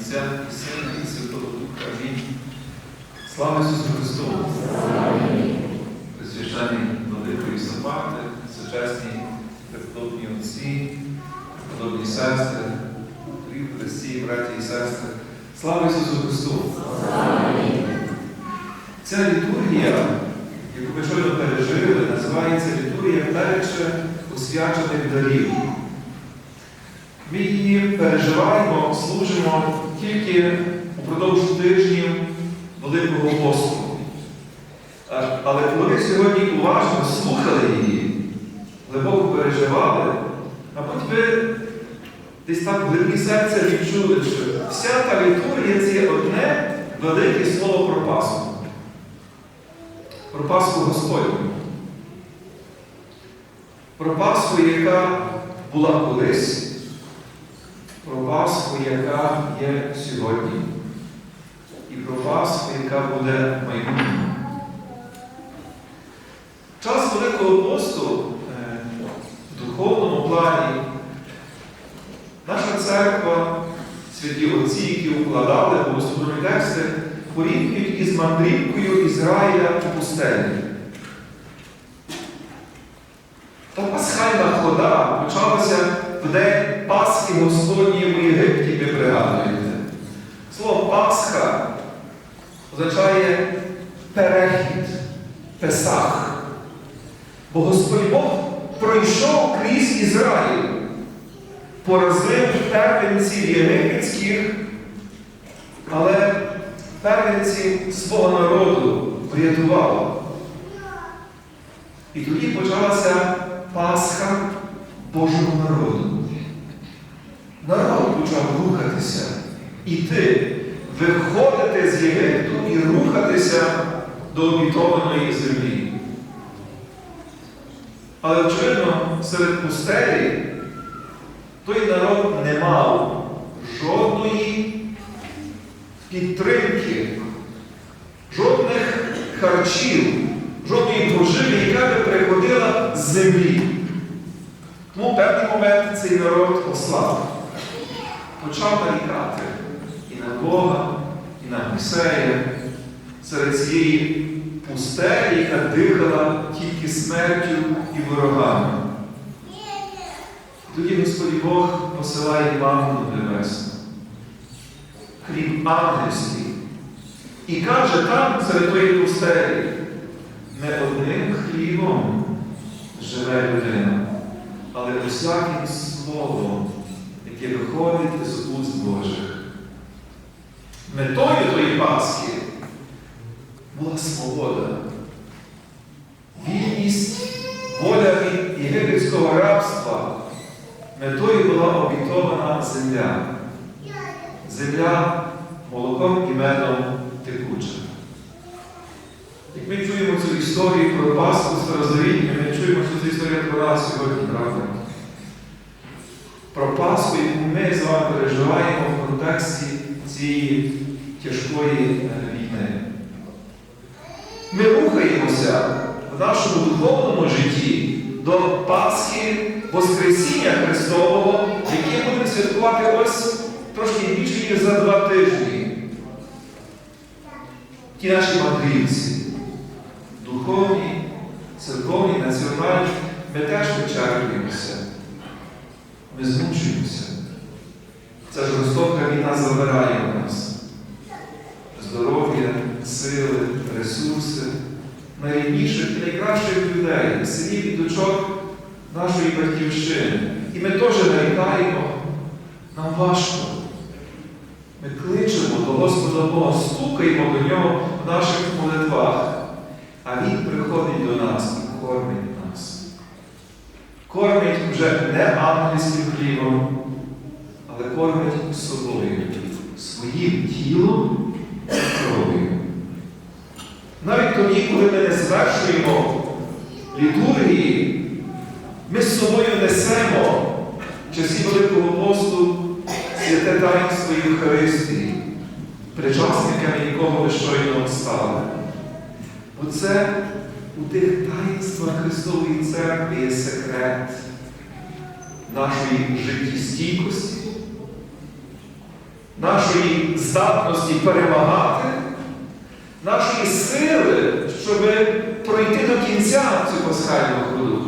Отця і Сина, і Святого Духа. Амінь. Слава Ісусу Христу! Присвящені владикою Сапати, сучасні преподобні отці, преподобні сестри, Христі, браті і сестри. Слава Ісусу Христу! Ця літургія, яку ми щойно пережили, називається літургія перше освячених дарів. Ми її переживаємо, служимо тільки упродовж тижнів Великого посту. Але коли ви сьогодні уважно слухали її, глибоко переживали, мабуть, ви десь так в глибині серця відчули, що вся та літургія це одне велике слово про Пасху. Про Пасху Господню. Про Пасху, яка була колись про Пасху, яка є сьогодні, і про Пасху, яка буде майбутньому. Час Великого посту е, в духовному плані наша церква, святі отці, які укладали богослужебні тексти, порівнюють із мандрівкою Ізраїля у пустелі. Та пасхальна хода почалася в день Пасхи Господньої в Єгипті, ви пригадуєте. Слово Пасха означає перехід, Песах. Бо Господь Бог пройшов крізь Ізраїль, поразив первенців єгипетських, але первенців свого народу врятував. І тоді почалася Пасха Божого народу. Рухатися, іти, виходити з Єгипту і рухатися до обітованої землі. Але, очевидно, серед пустелі той народ не мав жодної підтримки, жодних харчів, жодної поживи, яка би приходила з землі. Тому в певний момент цей народ ослаб. Почав нарікати і на Бога, і на Мойсея серед цієї пустелі, яка дихала тільки смертю і ворогами. Тоді Господь Бог посилає манну небесну, хліб ангельський, і каже там, серед тої пустелі, не одним хлібом живе людина, але усяким словом, яке виходить з уст Божих. Метою тої Пасхи була свобода, вільність, воля від єгипетського рабства. Метою була обітована земля. Земля молоком і медом текуча. Як ми чуємо цю історію про Пасху старозавітню, ми чуємо, що ця історія про нас сьогодні, правда? Про Пасху, яку ми з вами переживаємо в контексті цієї тяжкої е, війни. Ми рухаємося в нашому духовному житті до Пасхи Воскресіння Христового, яке будемо святкувати ось трошки більше ніж за два тижні. Ті наші мандрівці, духовні, церковні, національні, ми теж вичерпуємося. Ми змучуємося. Ця жорстока війна забирає у нас здоров'я, сили, ресурси, найрідніших і найкращих людей, синів і дочок нашої батьківщини. І ми теж нарікаємо, нам важко. Ми кличемо до Господа Бога, стукаємо до Нього в наших молитвах, а Він приходить до нас і кормить. Кормить вже не ангельським хлібом, але кормить собою, своїм тілом і кров'ю. Навіть тоді, коли ми не звершуємо літургії, ми з собою несемо в часі Великого посту святе таїнство Євхаристії, причасниками якого ви щойно стали. Бо це у тих таїнствах Христової Церкви є секрет нашої життєстійкості, нашої здатності перемагати, нашої сили, щоб пройти до кінця цю пасхальну ходу.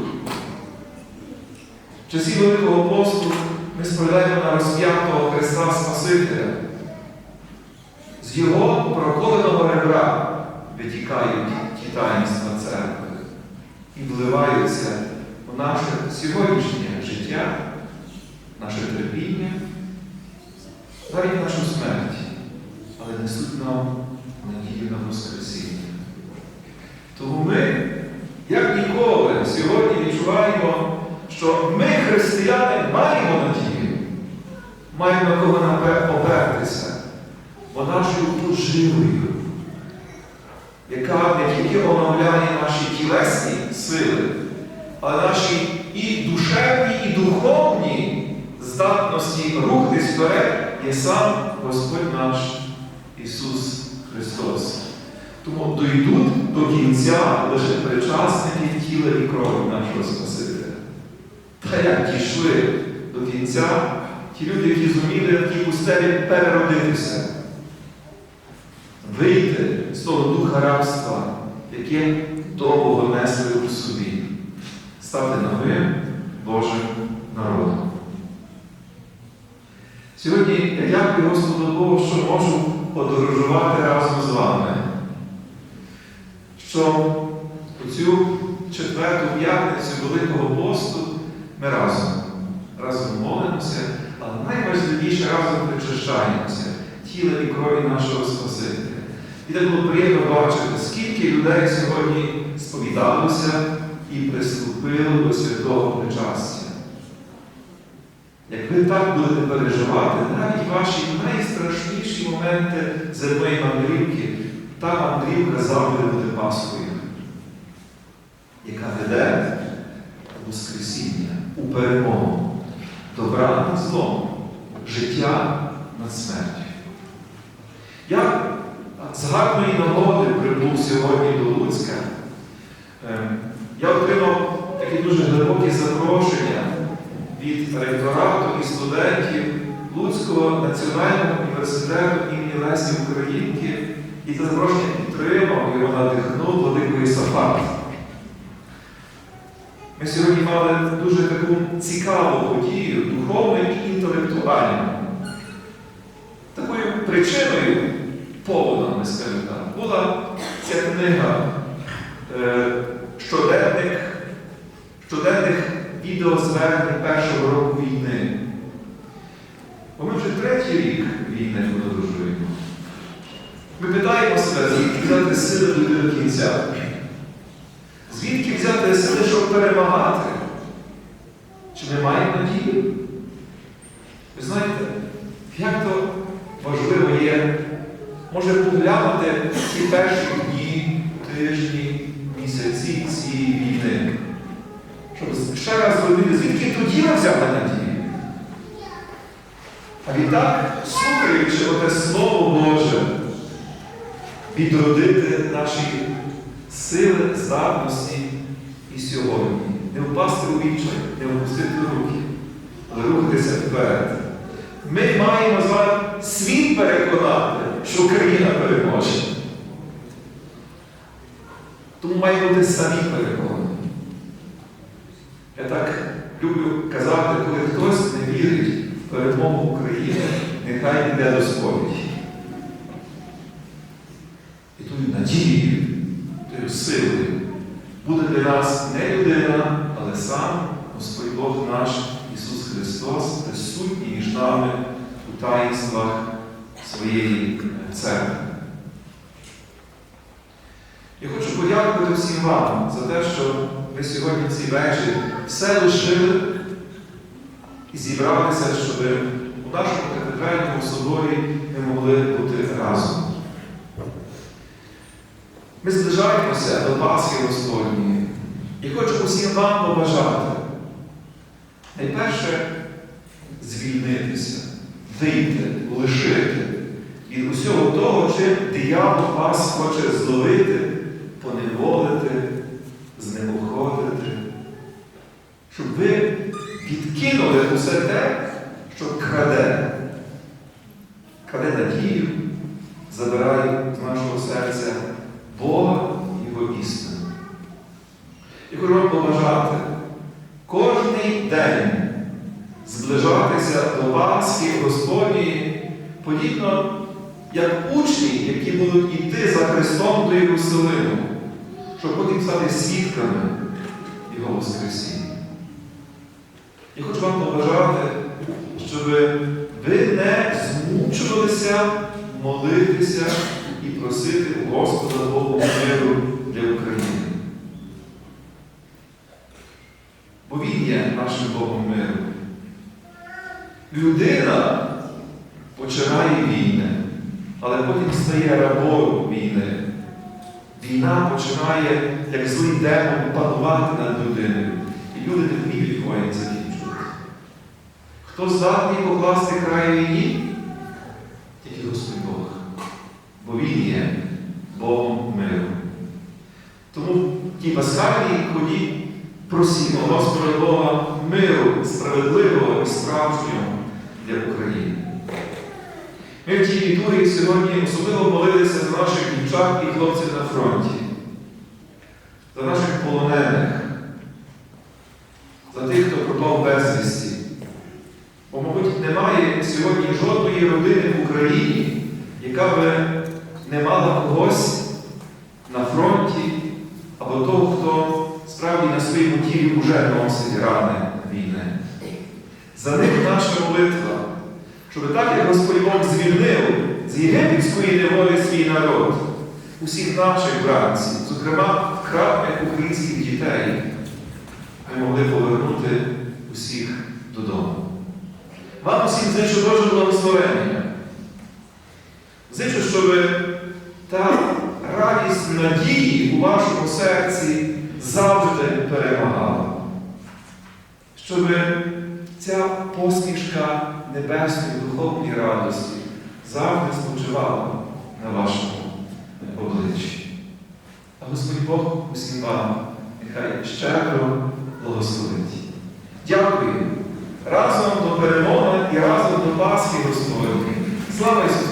В часі Великого посту ми споглядаємо на розп'ятого Христа Спасителя. З Його проколеного ребра витікають ті таїнства церкви і вливаються в наше сьогоднішнє життя, наше терпіння, навіть нашу смерть, але несуть нам надію на Воскресіння. Тому ми, як ніколи, сьогодні відчуваємо, що ми, християни, маємо надію, маємо на кого опертися, бо нашою не тільки наші тілесні сили, але наші і душевні, і духовні здатності рухатись вперед є сам Господь наш Ісус Христос. Тому дойдуть до кінця лише причасники тіла і крові нашого Спасителя. Та як дійшли до кінця ті люди, які зуміли в тій пустелі переродитися, вийти з того духа рабства, яке довго несли у собі, стати новим Божим народом. Сьогодні я дякую Господу Богу, що можу подорожувати разом з вами. Що у цю четверту п'ятницю Великого посту ми разом. Разом молимося, але найважливіше разом причащаємося тіла і крові нашого Спасителя. І так було приємно бачити, скільки людей сьогодні сповідалося і приступило до святого причастя. Як ви так будете переживати, навіть ваші найстрашніші моменти земної мандрівки, та мандрівка завжди буде Пасхою, яка веде до Воскресіння у перемогу, добра над злом, життя над смертю. З гарної нагоди прибув сьогодні до Луцька. Ем, Я отримав таке дуже глибоке запрошення від ректорату і студентів Луцького національного університету імені Лесі Українки, і це запрошення підтримав, його надихнув Владикою Сафат. Ми сьогодні мали дуже таку цікаву подію, духовну і інтелектуальну. Такою причиною, поводом, ми скажемо так, була ця книга щоденних, щоденних відеозвернень першого року війни. Бо ми вже третій рік війни подорожуємо. Ми питаємо себе, звідки взяти сили до кінця. Звідки взяти сили, щоб перемагати? Чи ми маємо надію? Ви знаєте, як то може поглянути ці перші дні, тижні, місяці цієї війни. Щоб ще раз зрозуміти, звідки тоді ми взяли надію. А відтак, слухаючи оте Слово Боже, відродити наші сили, здатності і сьогодні. Не впасти у вічай, не опустити руки, але рухатися вперед. Ми маємо з вами світ переконати, що Україна переможе. Тому маємо бути самі переконані. Я так люблю казати, коли хтось не вірить в перемогу України, нехай йде до сповіді. І тою надією, тою силою буде для нас не людина, але сам Господь Бог наш Ісус Христос, присутній між нами у таїнствах своєї церкви. Я хочу подякувати всім вам за те, що ви сьогодні в вечір все лишили і зібралися, щоб у нашому катедральному соборі ми могли бути разом. Ми зближаємося до Пасхи Господньої. І хочу усім вам побажати. Найперше звільнитися, вийти, лишити від усього того, чим диявол вас хоче зловити, поневолити, знемоходити. щоб ви відкинули усе те, що краде, краде надію, забирає з нашого серця Бога і Його істину. І хочу вам поважати кожний день. Зближатися до вас і Господні подібно як учні, які будуть йти за Христом до Єрусалиму, щоб потім стати свідками Його Воскресіння. Я хочу вам побажати, щоб ви не змучувалися молитися і просити у Господа Бога миру для України. Бо Він є нашим Богом миру. Людина починає війни, але потім стає рабою війни. Війна починає, як злий демон, панувати над людиною. І люди не вміють воїн закінчувати. Хто здатний покласти край війні? Тільки Господь Бог. Бо Він є Богом миру. Тому в тій пасхальній ході просімо Господа Бога миру, справедливого і справжнього для України. Ми в тій літургії сьогодні особливо молилися за наших дівчат і хлопців на фронті, за наших полонених, за тих, хто пропав безвісті. Бо, мабуть, немає сьогодні жодної родини в Україні, яка би не мала когось на фронті або того, хто справді на своєму тілі вже носить рани війни. За них наша молитва, щоб так, як Господь Бог звільнив з єгипетської неволі свій народ, усіх наших бранців, зокрема вкрадених українських дітей, ми могли повернути усіх додому. Вам усім зичу Боже благословення. Зичу, щоб та радість надії у вашому серці завжди перемагала. Щоб ця посмішка небесної духовній радості завжди спочивала на вашому обличчі. А Господь Бог усім вам нехай щедро благословить. Дякую! Разом до перемоги і разом до Пасхи Господні. Слава Ісусу!